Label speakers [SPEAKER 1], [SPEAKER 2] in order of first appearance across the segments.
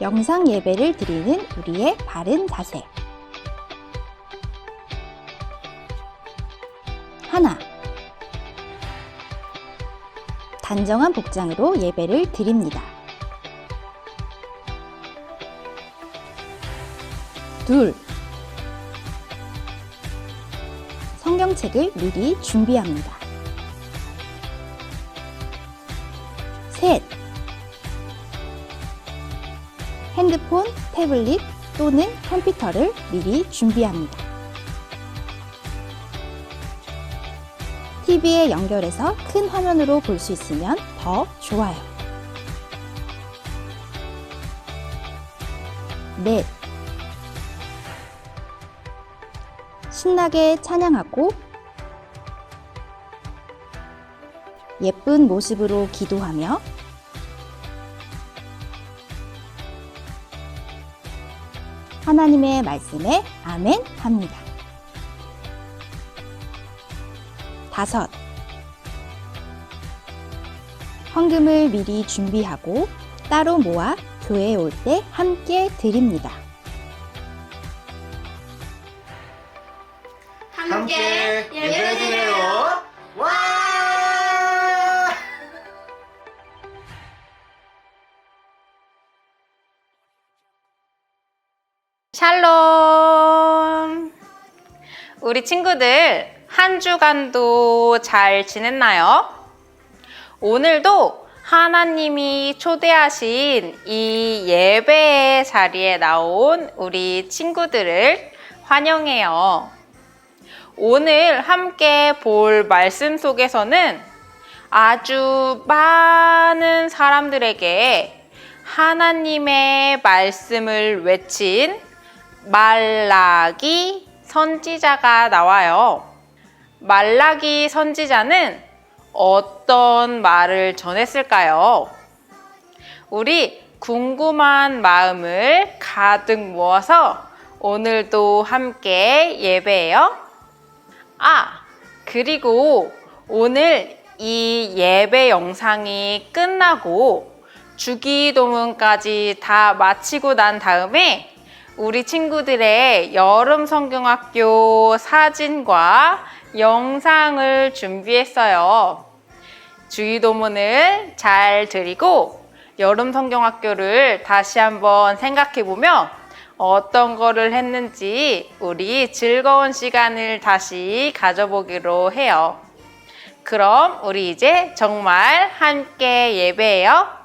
[SPEAKER 1] 영상 예배를 드리는 우리의 바른 자세. 하나. 단정한 복장으로 예배를 드립니다. 둘. 성경책을 미리 준비합니다. 태블릿 또는 컴퓨터를 미리 준비합니다. TV에 연결해서 큰 화면으로 볼 수 있으면 더 좋아요. 넷. 신나게 찬양하고 예쁜 모습으로 기도하며 하나님의 말씀에 아멘 합니다. 다섯. 헌금을 미리 준비하고 따로 모아 교회에 올 때 함께 드립니다.
[SPEAKER 2] 함께
[SPEAKER 3] 샬롬! 우리 친구들 한 주간도 잘 지냈나요? 오늘도 하나님이 초대하신 이 예배의 자리에 나온 우리 친구들을 환영해요. 오늘 함께 볼 말씀 속에서는 아주 많은 사람들에게 하나님의 말씀을 외친 말라기 선지자가 나와요. 말라기 선지자는 어떤 말을 전했을까요? 우리 궁금한 마음을 가득 모아서 오늘도 함께 예배해요. 아, 그리고 오늘 이 예배 영상이 끝나고 주기도문까지 다 마치고 난 다음에 우리 친구들의 여름 성경학교 사진과 영상을 준비했어요. 주기도문을 잘 드리고 여름 성경학교를 다시 한번 생각해 보면 어떤 거를 했는지 우리 즐거운 시간을 다시 가져보기로 해요. 그럼 우리 이제 정말 함께 예배해요.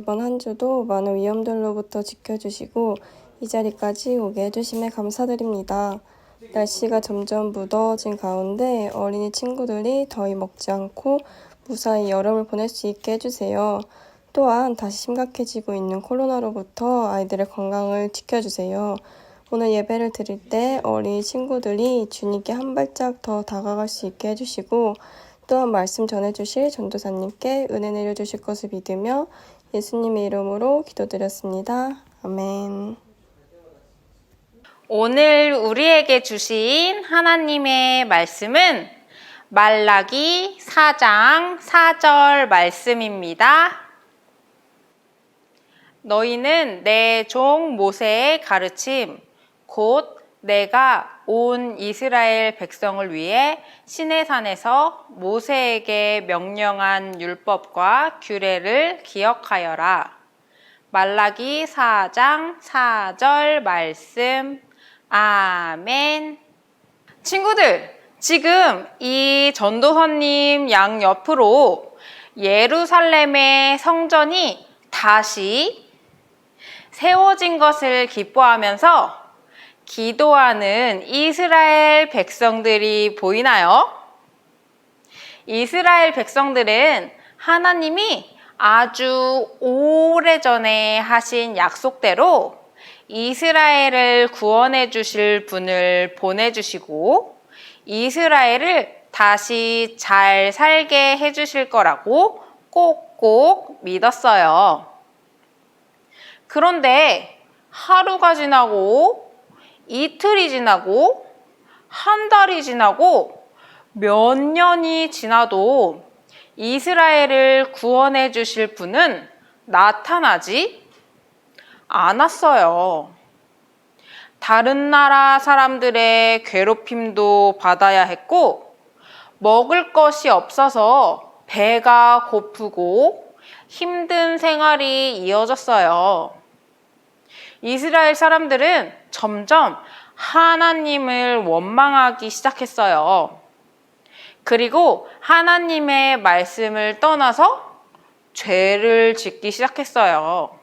[SPEAKER 4] 이번 한 주도 많은 위험들로부터 지켜주시고 이 자리까지 오게 해주심에 감사드립니다. 날씨가 점점 무더워진 가운데 어린이 친구들이 더위 먹지 않고 무사히 여름을 보낼 수 있게 해주세요. 또한 다시 심각해지고 있는 코로나로부터 아이들의 건강을 지켜주세요. 오늘 예배를 드릴 때 어린이 친구들이 주님께 한 발짝 더 다가갈 수 있게 해주시고 또한 말씀 전해주실 전도사님께 은혜 내려주실 것을 믿으며 예수님의 이름으로 기도드렸습니다. 아멘.
[SPEAKER 3] 오늘 우리에게 주신 하나님의 말씀은 말라기 4장 4절 말씀입니다. 너희는 내 종 모세의 가르침, 곧 내가 온 이스라엘 백성을 위해 시내산에서 모세에게 명령한 율법과 규례를 기억하여라. 말라기 4장 4절 말씀. 아멘. 친구들, 지금 이 전도사님 양 옆으로 예루살렘의 성전이 다시 세워진 것을 기뻐하면서 기도하는 이스라엘 백성들이 보이나요? 이스라엘 백성들은 하나님이 아주 오래전에 하신 약속대로 이스라엘을 구원해 주실 분을 보내주시고 이스라엘을 다시 잘 살게 해 주실 거라고 꼭꼭 믿었어요. 그런데 하루가 지나고 이틀이 지나고 한 달이 지나고 몇 년이 지나도 이스라엘을 구원해 주실 분은 나타나지 않았어요. 다른 나라 사람들의 괴롭힘도 받아야 했고, 먹을 것이 없어서 배가 고프고 힘든 생활이 이어졌어요. 이스라엘 사람들은 점점 하나님을 원망하기 시작했어요. 그리고 하나님의 말씀을 떠나서 죄를 짓기 시작했어요.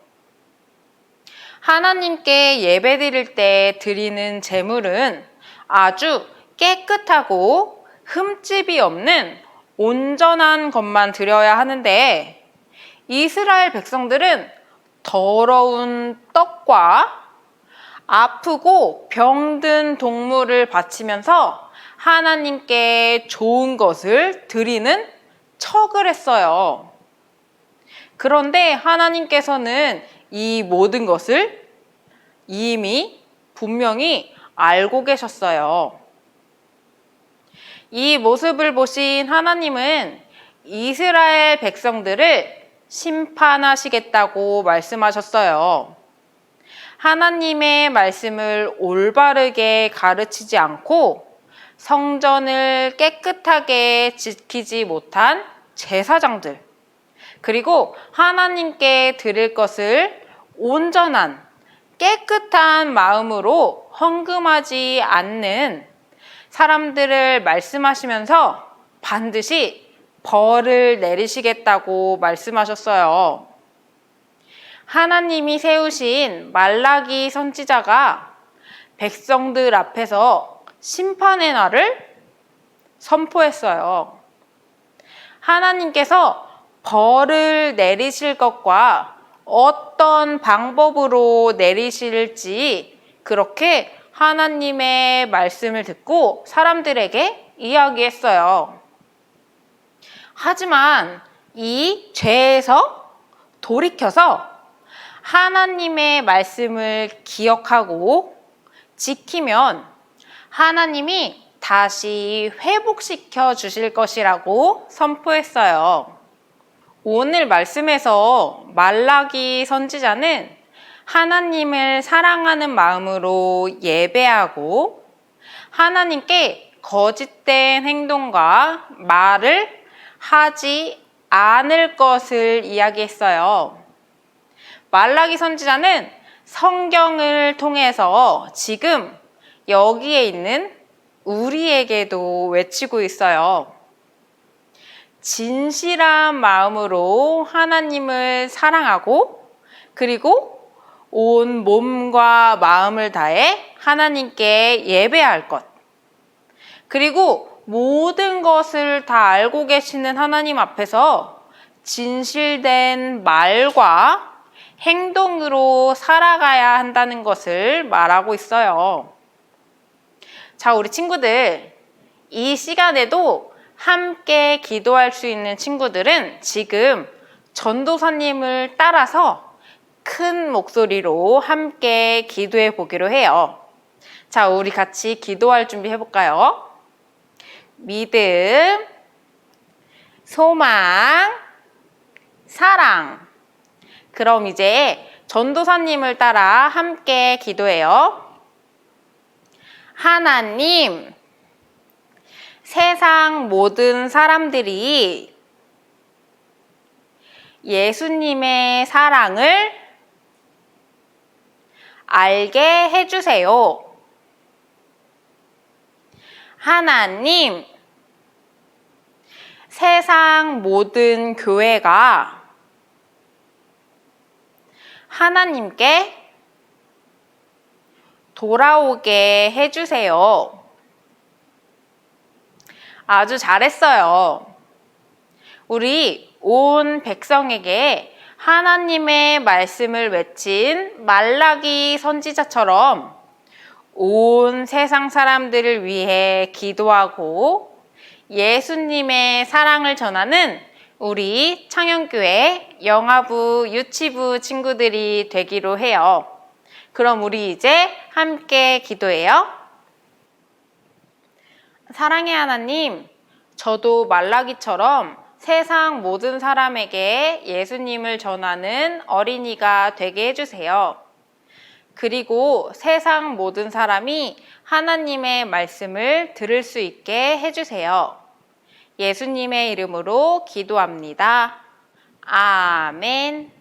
[SPEAKER 3] 하나님께 예배 드릴 때 드리는 제물은 아주 깨끗하고 흠집이 없는 온전한 것만 드려야 하는데 이스라엘 백성들은 더러운 떡과 아프고 병든 동물을 바치면서 하나님께 좋은 것을 드리는 척을 했어요. 그런데 하나님께서는 이 모든 것을 이미 분명히 알고 계셨어요. 이 모습을 보신 하나님은 이스라엘 백성들을 심판하시겠다고 말씀하셨어요. 하나님의 말씀을 올바르게 가르치지 않고 성전을 깨끗하게 지키지 못한 제사장들, 그리고 하나님께 드릴 것을 온전한 깨끗한 마음으로 헌금하지 않는 사람들을 말씀하시면서 반드시 벌을 내리시겠다고 말씀하셨어요. 하나님이 세우신 말라기 선지자가 백성들 앞에서 심판의 날을 선포했어요. 하나님께서 벌을 내리실 것과 어떤 방법으로 내리실지 그렇게 하나님의 말씀을 듣고 사람들에게 이야기했어요. 하지만 이 죄에서 돌이켜서 하나님의 말씀을 기억하고 지키면 하나님이 다시 회복시켜 주실 것이라고 선포했어요. 오늘 말씀에서 말라기 선지자는 하나님을 사랑하는 마음으로 예배하고 하나님께 거짓된 행동과 말을 하지 않을 것을 이야기했어요. 말라기 선지자는 성경을 통해서 지금 여기에 있는 우리에게도 외치고 있어요. 진실한 마음으로 하나님을 사랑하고 그리고 온 몸과 마음을 다해 하나님께 예배할 것. 그리고 모든 것을 다 알고 계시는 하나님 앞에서 진실된 말과 행동으로 살아가야 한다는 것을 말하고 있어요. 자, 우리 친구들. 이 시간에도 함께 기도할 수 있는 친구들은 지금 전도사님을 따라서 큰 목소리로 함께 기도해 보기로 해요. 자, 우리 같이 기도할 준비 해볼까요? 믿음, 소망, 사랑. 그럼 이제 전도사님을 따라 함께 기도해요. 하나님, 세상 모든 사람들이 예수님의 사랑을 알게 해주세요. 하나님, 세상 모든 교회가 하나님께 돌아오게 해주세요. 아주 잘했어요. 우리 온 백성에게 하나님의 말씀을 외친 말라기 선지자처럼 온 세상 사람들을 위해 기도하고 예수님의 사랑을 전하는 우리 창현교회 영화부 유치부 친구들이 되기로 해요. 그럼 우리 이제 함께 기도해요. 사랑의 하나님, 저도 말라기처럼 세상 모든 사람에게 예수님을 전하는 어린이가 되게 해주세요. 그리고 세상 모든 사람이 하나님의 말씀을 들을 수 있게 해주세요. 예수님의 이름으로 기도합니다. 아멘.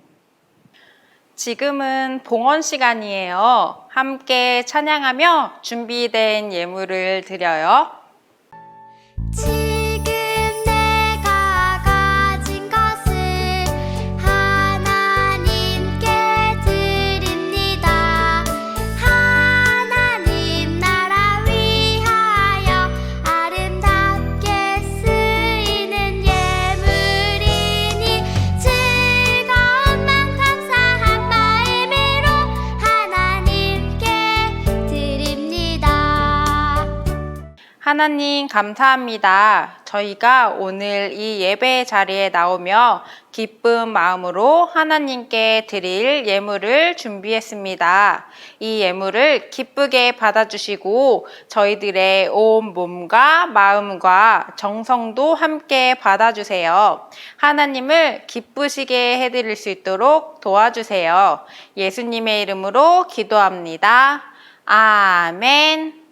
[SPEAKER 3] 지금은 봉헌 시간이에요. 함께 찬양하며 준비된 예물을 드려요.
[SPEAKER 5] 하나님
[SPEAKER 3] 감사합니다. 저희가 오늘 이 예배 자리에 나오며 기쁜 마음으로 하나님께 드릴 예물을 준비했습니다. 이 예물을 기쁘게 받아주시고 저희들의 온 몸과 마음과 정성도 함께 받아주세요. 하나님을 기쁘시게 해드릴 수 있도록 도와주세요. 예수님의 이름으로 기도합니다. 아멘.